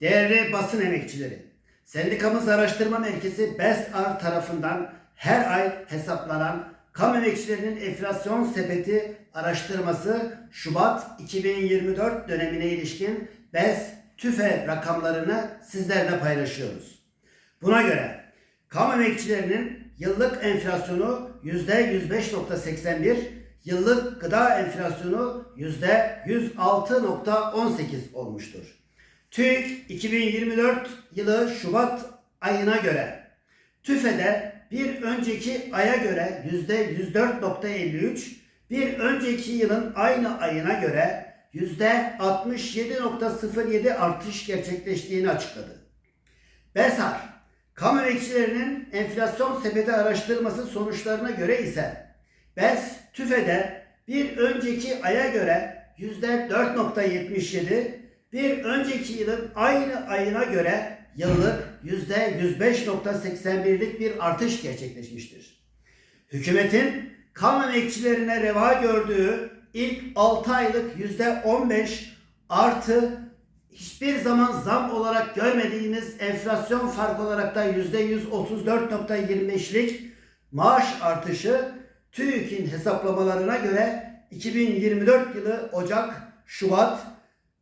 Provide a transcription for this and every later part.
Değerli basın emekçileri, sendikamız araştırma merkezi BESAR tarafından her ay hesaplanan kamu emekçilerinin enflasyon sepeti araştırması Şubat 2024 dönemine ilişkin BES TÜFE rakamlarını sizlerle paylaşıyoruz. Buna göre kamu emekçilerinin yıllık enflasyonu %105.81, yıllık gıda enflasyonu %106.18 olmuştur. TÜİK 2024 yılı Şubat ayına göre TÜFE'de bir önceki aya göre %104.53, bir önceki yılın aynı ayına göre %67.07 artış gerçekleştiğini açıkladı. BESAR, kamu emekçilerinin enflasyon sepeti araştırması sonuçlarına göre ise BES TÜFE'de bir önceki aya göre %4.77, bir önceki yılın aynı ayına göre yıllık %105.81'lik bir artış gerçekleşmiştir. Hükümetin kamu emekçilerine reva gördüğü ilk 6 aylık %15 artı hiçbir zaman zam olarak görmediğimiz enflasyon farkı olarak da %134.25'lik maaş artışı TÜİK'in hesaplamalarına göre 2024 yılı Ocak, Şubat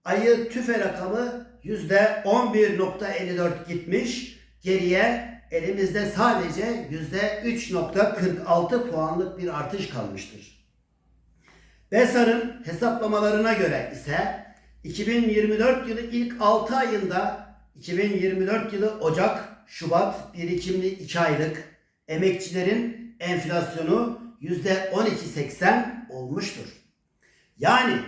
ayı tüfe rakamı %11.54 gitmiş. Geriye elimizde sadece %3.46 puanlık bir artış kalmıştır. BESAR'ın hesaplamalarına göre ise 2024 yılı ilk 6 ayında 2024 yılı Ocak, Şubat birikimli 2 aylık emekçilerin enflasyonu %12.80 olmuştur. Yani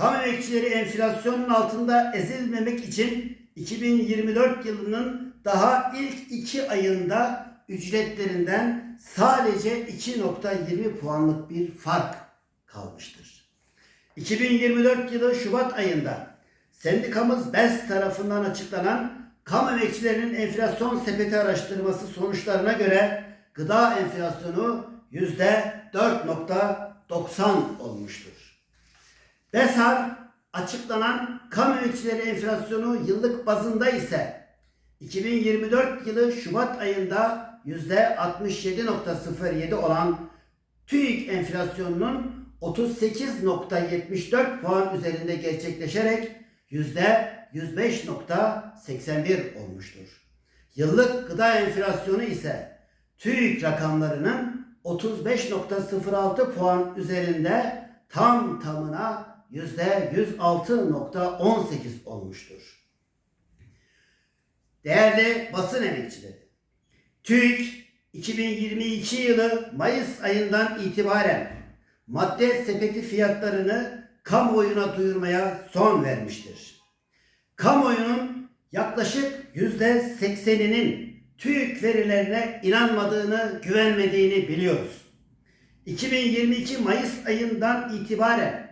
kamu emekçileri enflasyonun altında ezilmemek için 2024 yılının daha ilk 2 ayında ücretlerinden sadece 2.20 puanlık bir fark kalmıştır. 2024 yılı Şubat ayında sendikamız BES tarafından açıklanan kamu emekçilerinin enflasyon sepeti araştırması sonuçlarına göre gıda enflasyonu %4.90 olmuştur. BESAR açıklanan kamu emekçileri enflasyonu yıllık bazında ise 2024 yılı Şubat ayında %67.07 olan TÜİK enflasyonunun 38.74 puan üzerinde gerçekleşerek %105.81 olmuştur. Yıllık gıda enflasyonu ise TÜİK rakamlarının 35.06 puan üzerinde tam tamına %106.18 olmuştur. Değerli basın emekçileri, TÜİK 2022 yılı Mayıs ayından itibaren madde sepeti fiyatlarını kamuoyuna duyurmaya son vermiştir. Kamuoyunun yaklaşık yüzde sekseninin TÜİK verilerine inanmadığını, güvenmediğini biliyoruz. 2022 Mayıs ayından itibaren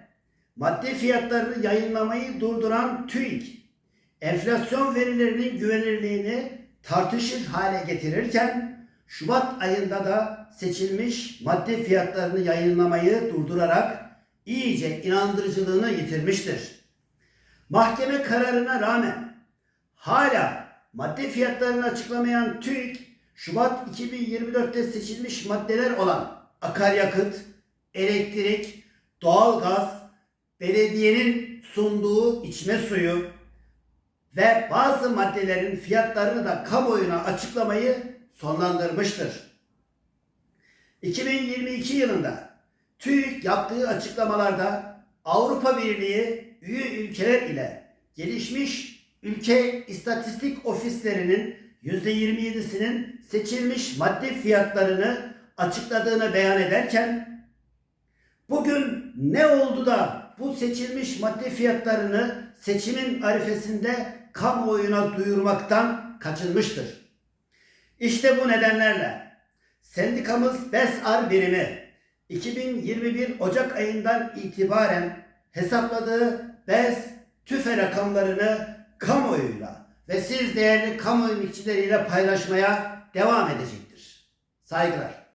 madde fiyatlarını yayınlamayı durduran TÜİK, enflasyon verilerinin güvenirliğini tartışır hale getirirken Şubat ayında da seçilmiş madde fiyatlarını yayınlamayı durdurarak iyice inandırıcılığını yitirmiştir. Mahkeme kararına rağmen hala madde fiyatlarını açıklamayan TÜİK, Şubat 2024'te seçilmiş maddeler olan akaryakıt, elektrik, doğalgaz, belediyenin sunduğu içme suyu ve bazı maddelerin fiyatlarını da kamuoyuna açıklamayı sonlandırmıştır. 2022 yılında TÜİK yaptığı açıklamalarda Avrupa Birliği üye ülkeler ile gelişmiş ülke istatistik ofislerinin %27'sinin seçilmiş madde fiyatlarını açıkladığını beyan ederken bugün ne oldu da bu seçilmiş madde fiyatlarını seçimin arifesinde kamuoyuna duyurmaktan kaçınmıştır. İşte bu nedenlerle sendikamız BESAR birimi 2021 Ocak ayından itibaren hesapladığı BES TÜFE rakamlarını kamuoyuyla ve siz değerli kamu emekçileriyle paylaşmaya devam edecektir. Saygılar.